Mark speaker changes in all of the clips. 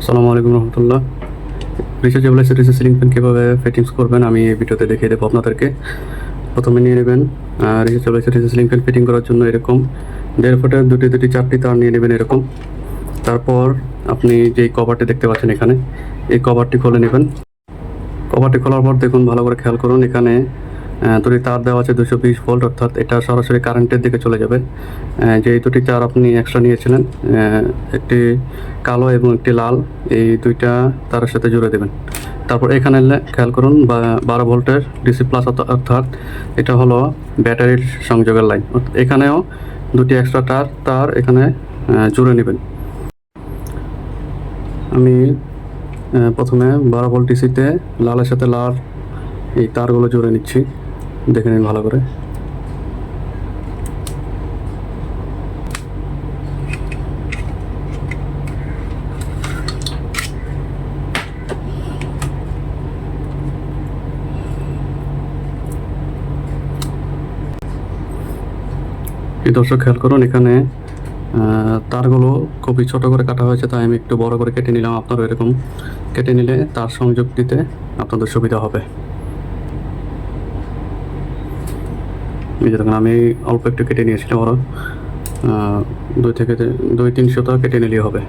Speaker 1: আসসালামু আলাইকুম রহমতুল্লাহ। রিচার্জেবল সিরিজের সিলিং ফ্যান কীভাবে ফিটিংস করবেন আমি এই ভিডিওতে দেখিয়ে দেবো আপনাদেরকে। প্রথমে নিয়ে নেবেন রিচার্জেবল সিরিজের সিলিং ফ্যান ফিটিং করার জন্য এরকম। দেড় ফুটের দুটি দুটি, চারটি তার নিয়ে নেবেন এরকম। তারপর আপনি যেই কভারটি দেখতে পাচ্ছেন এখানে, এই কভারটি খুলে নেবেন। কভারটি খোলার পর দেখুন, ভালো করে খেয়াল করুন, এখানে দুটি তার দেওয়া আছে দুশো বিশ ভোল্ট, অর্থাৎ এটা সরাসরি কারেন্টের দিকে চলে যাবে। যে এই দুটি তার আপনি এক্সট্রা নিয়েছিলেন একটি কালো এবং একটি লাল, এই দুইটা তারের সাথে জুড়ে দেবেন। তারপর এখানে খেয়াল করুন, বা বারো ভোল্টের ডিসি প্লাস অর্থাৎ এটা হলো ব্যাটারির সংযোগের লাইন। এখানেও দুটি এক্সট্রা তার তার এখানে জুড়ে নেবেন। আমি প্রথমে বারো ভোল্ট ডিসিতে লালের সাথে লাল এই তারগুলো জুড়ে নিচ্ছি। দেখে নিন ভালো করে। দর্শক, খেয়াল করুন এখানে তারগুলো খুবই ছোট করে কাটা হয়েছে, তাই আমি একটু বড় করে কেটে নিলাম আপনারও এরকম। কেটে নিলে তার সংযোগ দিতে আপনাদের সুবিধা হবে। যে দেখুন আমি অল্প একটু কেটে নিয়েছিলাম আহ, দুই থেকে দুই তিন সুতো কেটে নিলেই হবে।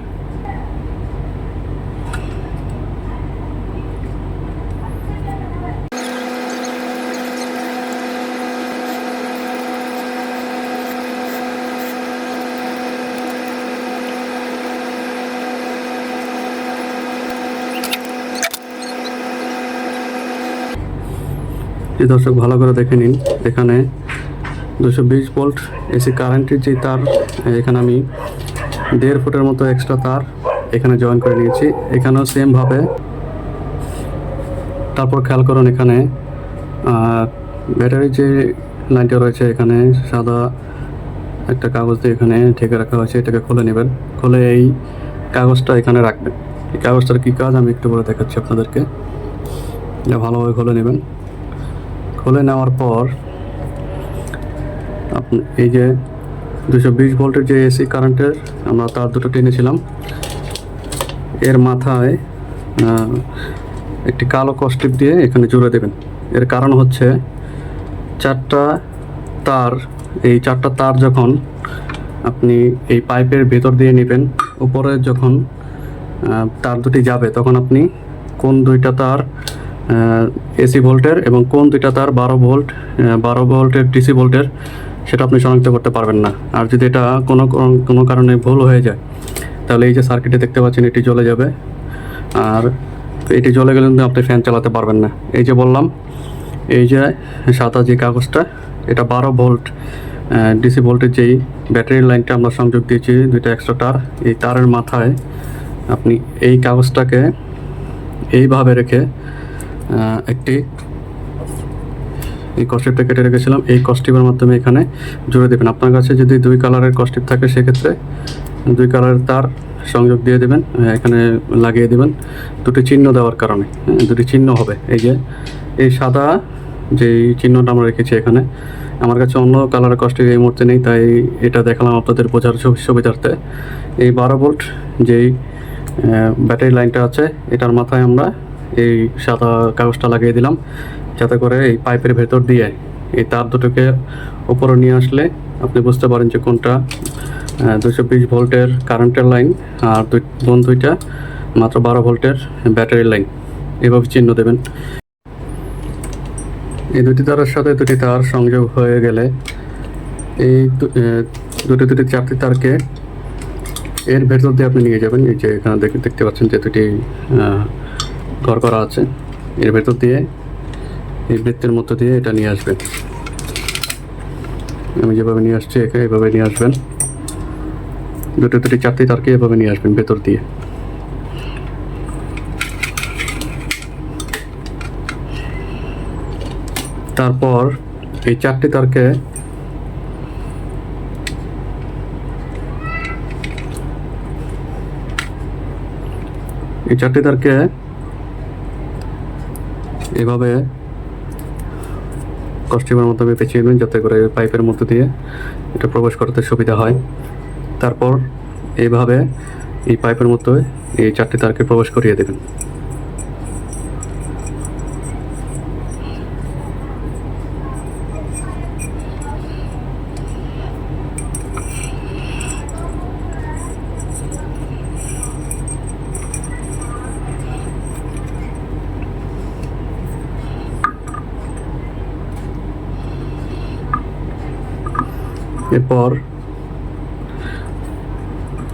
Speaker 1: দর্শক ভালো করে দেখে নিন। এখানে দুশো বিশ ভোল্ট এসি কারেন্টের যে তার, এখানে আমি দেড় ফুটের মতো এক্সট্রা তার এখানে জয়েন করে নিয়েছি। এখানেও সেমভাবে তারপর খেয়াল করুন এখানে ব্যাটারির যে লাইনটা রয়েছে এখানে, সাদা একটা কাগজ দিয়ে এখানে ঢেকে রাখা হয়েছে, এটাকে খুলে নেবেন। খুলে এই কাগজটা এখানে রাখবেন। এই কাগজটার কী কাজ আমি একটু বলে দেখাচ্ছি আপনাদেরকে। ভালোভাবে খুলে নেবেন। খুলে নেওয়ার পর এই যে দুশো বিশ ভোল্টের যে এসি কারেন্টের আমরা তার দুটো টেনেছিলাম এর মাথায় একটি কালো কস্টিপ দিয়ে এখানে জুড়ে দেবেন। এর কারণ হচ্ছে চারটা তার, এই চারটা তার যখন আপনি এই পাইপের ভেতর দিয়ে নেবেন, উপরে যখন তার দুটি যাবে, তখন আপনি কোন দুইটা তার এসি ভোল্টের এবং কোন দুইটা তার বারো ভোল্ট বারো ভোল্টের ডিসি ভোল্টের সেটা আপনি শনাক্ত করতে পারবেন না। আর যদি এটা কোনো কোনো কারণে ভুল হয়ে যায়, তাহলে এই যে সার্কিটে দেখতে পাচ্ছেন, এটি জ্বলে যাবে। আর এটি জ্বলে গেলে কিন্তু আপনি ফ্যান চালাতে পারবেন না। এই যে বললাম, এই যে সাদা যে কাগজটা, এটা বারো ভোল্ট ডিসি ভোল্টের যেই ব্যাটারি লাইনটা আমরা সংযোগ দিয়েছি, দুইটা এক্সট্রা তার এই তারের মাথায় আপনি এই কাগজটাকে এইভাবে রেখে একটি এই কস্টিপটা কেটে রেখেছিলাম। এই কস্টিপের মাধ্যমে এখানে জুড়ে দেবেন। আপনার কাছে যদি দুই কালারের কস্টিপ থাকে, সেক্ষেত্রে দুই কালারের তার সংযোগ দিয়ে দেবেন এখানে লাগিয়ে দেবেন। দুটি চিহ্ন দেওয়ার কারণে দুটি চিহ্ন হবে। এই যে, এই সাদা যেই চিহ্নটা আমরা রেখেছি এখানে, আমার কাছে অন্য কালারের কস্টিপ এই মুহূর্তে নেই, তাই এটা দেখালাম আপনাদের বোঝার সুবিধার্থে। এই বারো ভোল্ট যেই ব্যাটারি লাইনটা আছে, এটার মাথায় আমরা এই সাদা কাগজটা লাগিয়ে দিলাম। যাতে করে এই পাইপের ভেতর দিয়ে এই তার দুটোকে উপরে নিয়ে আসলে আপনি বুঝতে পারেন যে কোনটা দুশো বিশ ভোল্টের কারেন্টের লাইন আর দুই বোন দুইটা মাত্র বারো ভোল্টের ব্যাটারি লাইন। এভাবে চিহ্ন দেবেন। এই দুটি তারের সাথে দুটি তার সংযোগ হয়ে গেলে এই দুটি দুটি, চারটি তারকে এর ভেতর দিয়ে আপনি নিয়ে যাবেন। এই যে এখানে দেখতে পাচ্ছেন যে দুটি ঘর করা আছে। এর ভেতর দিয়ে এই বৃত্তের মধ্য দিয়ে এটা নিয়ে আসবেন। আমি যেভাবে নিয়ে আসছি, একে এভাবে নিয়ে আসবেন। দুটো দুটি চারটি তারকে এভাবে নিয়ে আসবেন ভেতর দিয়ে। তারপর এই চারটি তারকে এই চারটি তারকে এভাবে কস্টিউমের মাধ্যমে পেঁচিয়ে দেবেন যাতে করে পাইপের মধ্যে দিয়ে এটা প্রবেশ করতে সুবিধা হয়। তারপর এইভাবে এই পাইপের মধ্যে এই চারটি তারকে প্রবেশ করিয়ে দেবেন। এরপর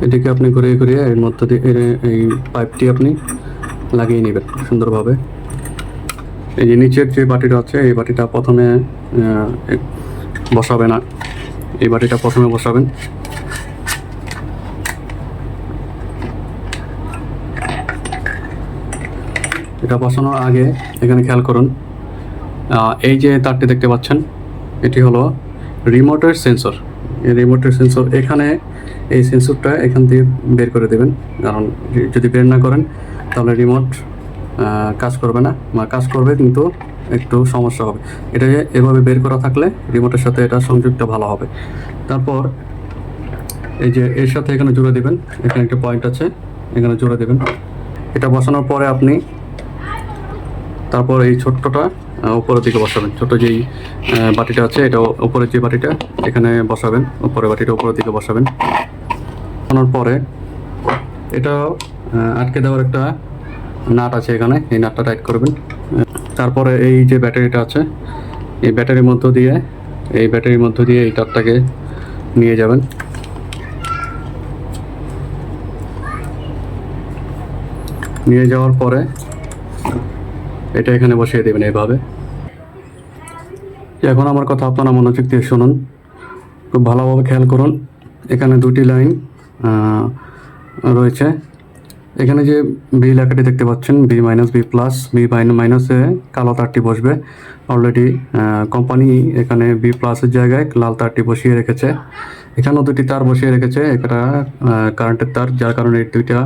Speaker 1: এটিকে আপনি ঘুরিয়ে ঘুরিয়ে এর মধ্যে দিয়ে এই পাইপটি আপনি লাগিয়ে নেবেন সুন্দরভাবে। এই যে নিচের যে বাটিটা আছে এই বাটিটা প্রথমে আহ, এ- বসাবে না এই বাটিটা প্রথমে বসাবেন। এটা বসানোর আগে এখানে খেয়াল করুন এই যে তারটি দেখতে পাচ্ছেন এটি হলো রিমোটের সেন্সর রিমোটের সেন্সর এখানে এই সেন্সরটা এখান দিয়ে বের করে দেবেন। কারণ যদি বের না করেন, তাহলে রিমোট কাজ করবে না। বা কাজ করবে কিন্তু একটু সমস্যা হবে। এটা এভাবে বের করা থাকলে রিমোটের সাথে এটা সংযুক্ত ভালো হবে। তারপর এই যে এর সাথে এখানে জুড়ে দেবেন। এখানে একটা পয়েন্ট আছে, এখানে জুড়ে দেবেন। এটা বসানোর পরে আপনি তারপর এই ছোট্টটা উপরের দিকে বসাবেন। ছোট যেই বাটিটা আছে, এটা উপরের যে বাটিটা, এখানে বসাবেন। উপরের বাটিটা উপরের দিকে বসাবেন। বসানোর পরে এটা আটকে দেওয়ার একটা নাট আছে এখানে। এই নাটটা টাইট করবেন। তারপরে এই যে ব্যাটারিটা আছে, এই ব্যাটারির মধ্য দিয়ে, এই ব্যাটারির মধ্য দিয়ে এই তারটাকে নিয়ে যাবেন। নিয়ে যাওয়ার পরে এটা এখানে বসিয়ে দেবেন এইভাবে। এখন আমার কথা আপনারা মনোযোগ দিয়ে শুনুন। খুব ভালোভাবে খেয়াল করুন। এখানে দুটি লাইন রয়েছে। এখানে যে বি লেখাটি দেখতে পাচ্ছেন B minus B plus B মাইনাসে কালো তারটি বসবে। অলরেডি কোম্পানি এখানে বি প্লাসের জায়গায় লাল তারটি বসিয়ে রেখেছে। এখানেও দুটি তার বসিয়ে রেখেছে। এটা কারেন্টের তার, যার কারণে এই দুইটা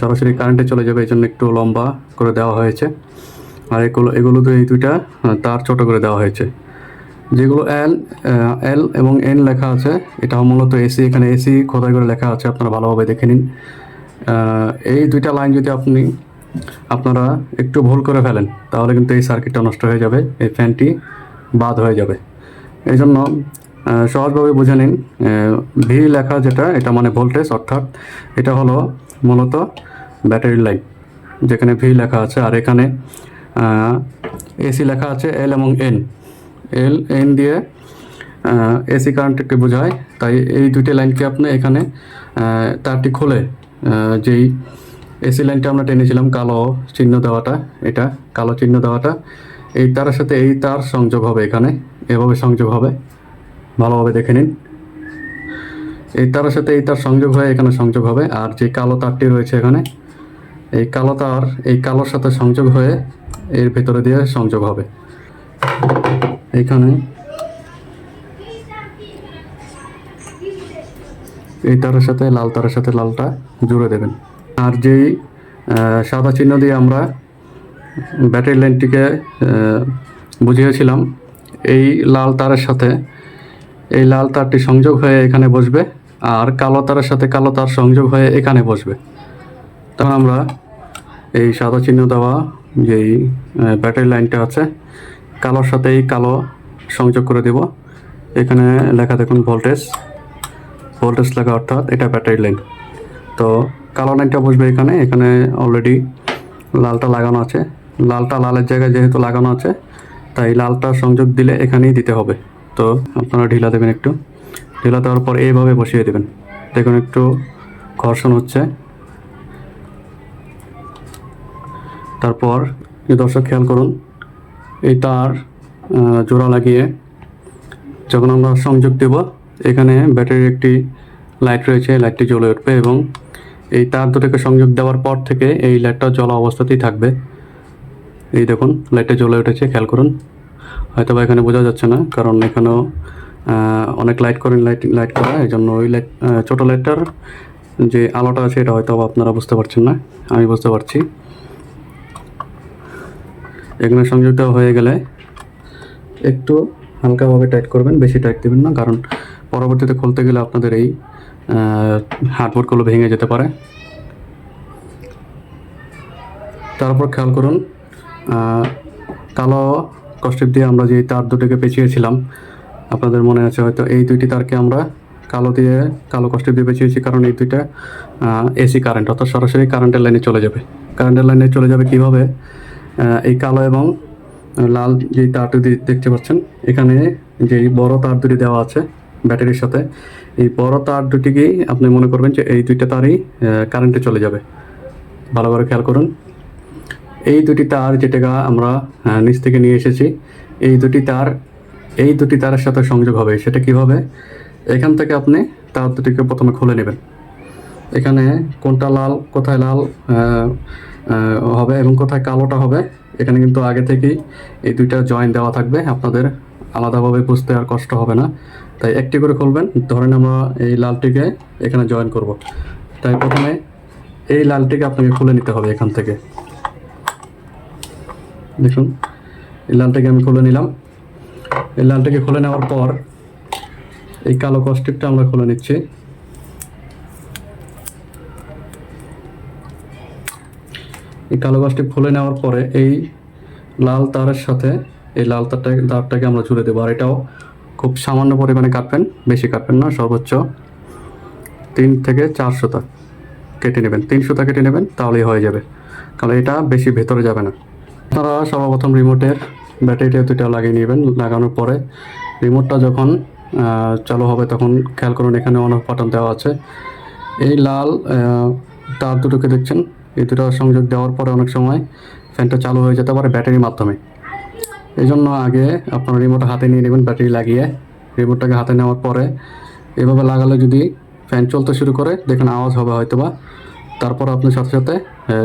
Speaker 1: সরাসরি কারেন্টে চলে যাবে এই জন্য একটু লম্বা করে দেওয়া হয়েছে। আর এগুলো এগুলো তো এই দুইটা তার ছোট করে দেওয়া হয়েছে। যেগুলো এল এল এবং এন লেখা আছে এটা মূলত এসি এখানে এসি খোদাই করে লেখা আছে, আপনারা ভালোভাবে দেখে নিন। এই দুইটা লাইন যদি আপনি আপনারা একটু ভুল করে ফেলেন, তাহলে কিন্তু এই সার্কিটটা নষ্ট হয়ে যাবে, এই ফ্যানটি বাদ হয়ে যাবে। এই জন্য সহজভাবে বুঝে নিন ভি লেখা যেটা, এটা মানে ভোল্টেজ অর্থাৎ এটা হলো মূলত ব্যাটারি লাইন যেখানে ভি লেখা আছে। আর এখানে এসি লেখা আছে এল এবং এন এল এন দিয়ে এসি কারেন্টকে বোঝায়। তাই এই দুটি লাইনকে আপনি এখানে তারটি খুলে যেই এসি লাইনটা আমরা টেনেছিলাম কালো চিহ্ন দেওয়াটা, এটা কালো চিহ্ন দেওয়াটা, এই তারের সাথে এই তার সংযোগ হবে এখানে, এভাবে সংযোগ হবে। ভালোভাবে দেখে নিন। এই তারের সাথে এই তার সংযোগ হয়ে এখানে সংযোগ হবে, আর যে কালো তারটি রয়েছে এখানে, এই কালো তার, এই কালোর সাথে সংযোগ হয়ে এর ভেতরে দিয়ে সংযোগ হবে। এখানে এই তারের সাথে লাল তারের সাথে লালটা জুড়ে দেবেন। আর যেই সাদা চিহ্ন দিয়ে আমরা ব্যাটারি লাইনটিকে বুঝিয়েছিলাম, এই লাল তারের সাথে, এই লাল তারটি সংযোগ হয়ে এখানে বসবে আর কালো তারের সাথে কালো তার সংযোগ হয়ে এখানে বসবে। তখন আমরা এই সাদা চিহ্ন দেওয়া আহ, ব্যাটারি লাইনটা আছে কালোর সাথে এই কালো সংযোগ করে দেব। এখানে লেখা দেখুন ভোল্টেজ ভোল্টেজ লেখা অর্থাৎ এটা ব্যাটারি লাইন তো কালো লাইনটা বসবে এখানে এখানে অলরেডি লালটা লাগানো আছে। লালটা লালের জায়গায় যেহেতু লাগানো আছে তাই লালটা সংযোগ দিলে এখানেই দিতে হবে। তো আপনারা ঢিলা দেবেন একটু। ঢিলা দেওয়ার পর এইভাবে বসিয়ে দেবেন। দেখুন একটু ঘর্ষণ হচ্ছে। তারপর দর্শক, খেয়াল করুন, এই তার জোড়া লাগিয়ে যখন আমরা সংযোগ দেব, এখানে ব্যাটারির একটি লাইট রয়েছে, লাইটটি জ্বলে উঠবে এবং এই তার দুটোকে সংযোগ দেওয়ার পর থেকে এই লাইটটা জ্বলা অবস্থাতেই থাকবে। এই দেখুন, লাইটটা জ্বলে উঠেছে, খেয়াল করুন। হয়তো বা এখানে বোঝা যাচ্ছে না, কারণ এখানেও অনেক লাইট করেন, লাইট লাইট করা এই জন্য ওই লাইট ছোটো লাইটটার যে আলোটা আছে, এটা হয়তো আপনারা বুঝতে পারছেন না, আমি বুঝতে পারছি। এখানে দেওয়া হয়ে গেলে একটু হালকাভাবে টাইট করবেন, বেশি টাইট দেবেন না, কারণ পরবর্তীতে খুলতে গেলে আপনাদের এই হার্ডবোর্ডগুলো ভেঙে যেতে পারে। তারপর খেয়াল করুন কালো কষ্টিপ দিয়ে আমরা যে তার দুটোকে পেঁচিয়েছিলাম, আপনাদের মনে আছে হয়তো এই দুইটি তারকে আমরা কালো দিয়ে, কালো কষ্টিপ দিয়ে পেঁচিয়েছি, কারণ এই দুইটা এসি কারেন্ট, অর্থাৎ সরাসরি কারেন্টের লাইনে চলে যাবে। কারেন্টের লাইনে চলে যাবে কীভাবে? এই কালো এবং লাল যে তার দুটি দেখতে পাচ্ছেন, এখানে যে বড় তার দুটি দেওয়া আছে ব্যাটারির সাথে, এই বড় তার দুটিকেই আপনি মনে করবেন যে এই দুইটা তারই কারেন্টে চলে যাবে। ভালো করে খেয়াল করুন। এই দুটি তার যেটা আমরা নিচ থেকে নিয়ে এসেছি, এই দুটি তার, এই দুটি তারের সাথে সংযোগ হবে। সেটা কীভাবে এখান থেকে আপনি তার দুটিকে প্রথমে খুলে নেবেন। এখানে কোনটা লাল, কোথায় লাল হবে এবং কোথায় কালোটা হবে, এখানে কিন্তু আগে থেকেই এই দুইটা জয়েন দেওয়া থাকবে। আপনাদের আলাদাভাবে বুঝতে আর কষ্ট হবে না। তাই একটি করে খুলবেন, ধরেন আমরা এই লালটিকে এখানে জয়েন করব। তাই প্রথমে এই লালটিকে আপনাকে খুলে নিতে হবে এখান থেকে। দেখুন, এই লালটাকে আমি খুলে নিলাম। এই লালটাকে খুলে নেওয়ার পর এই কালো কস্টিপটা আমরা খুলে নিচ্ছি। এই কালো গাছটি খুলে নেওয়ার পরে এই লাল তারের সাথে এই লাল তারটা তারটাকে আমরা জুড়ে দেবো। আর এটাও খুব সামান্য পরিমাণে কাটবেন, বেশি কাটবেন না, সর্বোচ্চ তিন থেকে চার সুতা কেটে নেবেন। তিন সুতা কেটে নেবেন, তাহলেই হয়ে যাবে। কারণ এটা বেশি ভেতরে যাবে না। আপনারা সর্বপ্রথম রিমোটের ব্যাটারিটা দুটা লাগিয়ে নেবেন। লাগানোর পরে রিমোটটা যখন চালু হবে তখন খেয়াল করুন এখানে অনেক বাটন দেওয়া আছে। এই লাল তার দুটোকে দেখছেন এই সংযোগ দেওয়ার পরে অনেক সময় ফ্যানটা চালু হয়ে যেতে পারে ব্যাটারির মাধ্যমে। এই জন্য আগে আপনারা রিমোট হাতে নিয়ে নেবেন ব্যাটারি লাগিয়ে। রিমোটটাকে হাতে নেওয়ার পরে এভাবে লাগালে যদি ফ্যান চলতে শুরু করে, দেখেন আওয়াজ হবে হয়তো বা তারপর আপনি সাথে সাথে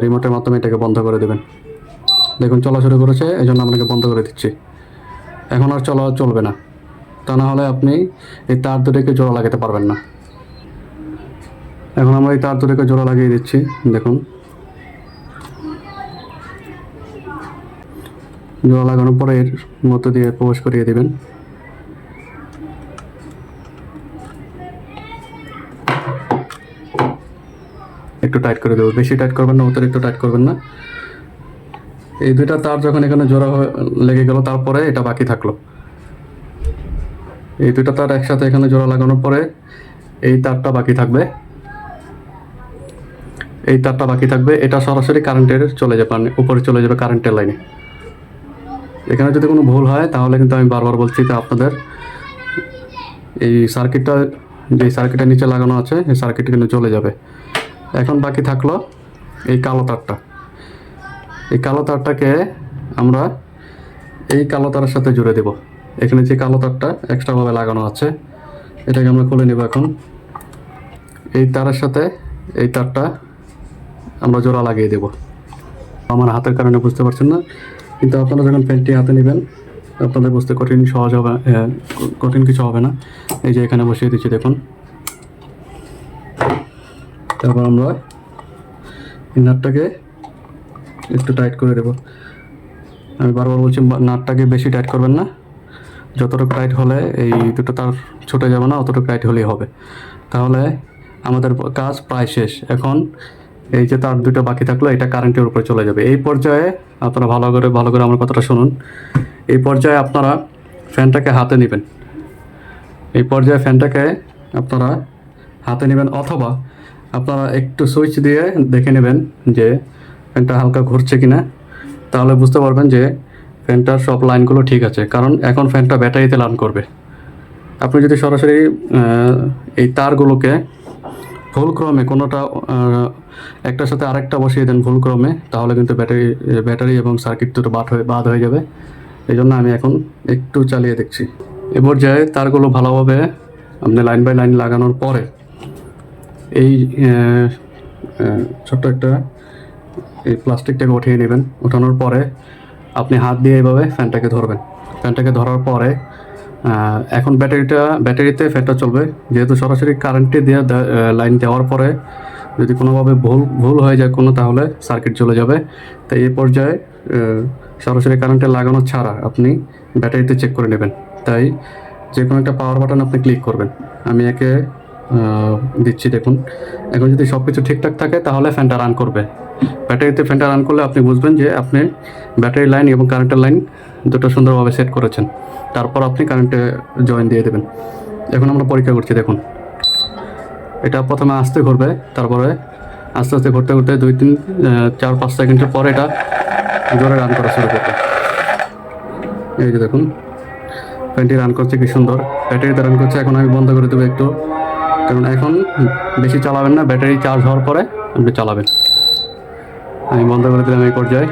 Speaker 1: রিমোটের মাধ্যমে এটাকে বন্ধ করে দেবেন। দেখুন চলা শুরু করেছে এই জন্য আপনাকে বন্ধ করে দিচ্ছি। এখন আর চলা চলবে না। তা না হলে আপনি এই তার দুটোকে জোড়া লাগাতে পারবেন না। এখন আমরা এই তার দুটোকে জোড়া লাগিয়ে দিচ্ছি, দেখুন। জোড়া লাগানোর পরে এর মধ্য দিয়ে প্রবেশ করিয়ে দিবেন। একটু টাইট করে দেবো। বেশি টাইট করবেন না, অতিরিক্ত টাইট করবেন না। এই দুইটা তার যখন এখানে জোড়া লেগে গেল, তারপরে এটা বাকি থাকল। এই দুইটা তার একসাথে এখানে জোড়া লাগানোর পরে এই তারটা বাকি থাকবে। এই তারটা বাকি থাকবে, এটা সরাসরি কারেন্টের চলে যাবে মানে উপরে চলে যাবে কারেন্টের লাইনে এখানে যদি কোনো ভুল হয়, তাহলে কিন্তু আমি বারবার বলছি যে আপনাদের এই সার্কিটটা যে সার্কিটের নিচে লাগানো আছে, এই সার্কিট কিন্তু চলে যাবে। এখন বাকি থাকল এই কালো তারটা। এই কালো তারটাকে আমরা এই কালো তারের সাথে জুড়ে দেব। এখানে যে কালো তারটা এক্সট্রাভাবে লাগানো আছে, এটাকে আমরা খুলে নেব এখন। এই তারের সাথে এই তারটা আমরা জোড়া লাগিয়ে দেব। আমার হাতের কারণে বুঝতে পারছেন না। কিন্তু আপনারা যখন পেনটি হাতে নেবেন, আপনাদের বুঝতে কঠিন সহজ হবে কঠিন কিছু হবে না। এই যে এখানে বসিয়ে দিচ্ছি, দেখুন। তারপর আমরা নাটটাকে একটু টাইট করে দেবো। আমি বারবার বলছি, নাটটাকে বেশি টাইট করবেন না। যতটুকু টাইট হলে এই দুটো তার ছুটে যাবে না, অতটুকু টাইট হলেই হবে। তাহলে আমাদের কাজ প্রায় শেষ। এখন এই যে তার দুটো বাকি থাকল, এটা কারেন্টের উপরে চলে যাবে। এই পর্যায়ে আপনারা ভালো করে ভালো করে আমার কথাটা শুনুন। এই পর্যায়ে আপনারা ফ্যানটাকে হাতে নেবেন। এই পর্যায়ে ফ্যানটাকে আপনারা হাতে নেবেন অথবা আপনারা একটু সুইচ দিয়ে দেখে নেবেন যে ফ্যানটা হালকা ঘুরছে কিনা। তাহলে বুঝতে পারবেন যে ফ্যানটার সব লাইনগুলো ঠিক আছে, কারণ এখন ফ্যানটা ব্যাটারিতে লার্ন করবে। আপনি যদি সরাসরি এই তারগুলোকে ভুলক্রমে কোনোটা একটার সাথে আরেকটা বসিয়ে দেন ভুলক্রমে, তাহলে কিন্তু ব্যাটারি ব্যাটারি এবং সার্কিট দুটো বাদ হয়ে বাদ হয়ে যাবে। এই জন্য আমি এখন একটু চালিয়ে দেখছি। এ পর্যায়ে তারগুলো ভালোভাবে আপনি লাইন বাই লাইন লাগানোর পরে, এই ছোট্ট একটা এই প্লাস্টিকটাকে উঠিয়ে নেবেন। ওঠানোর পরে আপনি হাত দিয়ে এইভাবে ফ্যানটাকে ধরবেন। ফ্যানটাকে ধরার পরে এখন ব্যাটারিটা, ব্যাটারিতে ফ্যানটা চলবে। যেহেতু সরাসরি কারেন্টে দেওয়া লাইন দেওয়ার পরে যদি কোনোভাবে ভুল ভুল হয়ে যায় কোনো, তাহলে সার্কিট চলে যাবে। তাই এই পর্যায়ে সরাসরি কারেন্টে লাগানো ছাড়া আপনি ব্যাটারিতে চেক করে নেবেন। তাই যে কোনো একটা পাওয়ার বাটন আপনি ক্লিক করবেন। আমি একে দিচ্ছি দেখুন। এখন যদি সব কিছু ঠিকঠাক থাকে, তাহলে ফ্যানটা রান করবে। ব্যাটারিতে ফ্যানটা রান করলে আপনি বুঝবেন যে আপনি ব্যাটারি লাইন এবং কারেন্টের লাইন দুটো সুন্দরভাবে সেট করেছেন। তারপর আপনি কারেন্টে জয়েন দিয়ে দেবেন। এখন আমরা পরীক্ষা করছি, দেখুন। এটা প্রথমে আস্তে ঘুরবে, তারপরে আস্তে আস্তে ঘুরতে ঘুরতে দুই তিন চার পাঁচ সেকেন্ডের পরে এটা জোরে রান করা শুরু করবে। এই যে দেখুন, ফ্যানটি রান করছে, কি সুন্দর। ব্যাটারিতে রান করছে, এখন আমি বন্ধ করে দেবো একটু। কারণ এখন বেশি চালাবেন না, ব্যাটারি চার্জ হওয়ার পরে আপনি চালাবেন। আমি বন্ধ করে দিলাম এই পর্যায়ে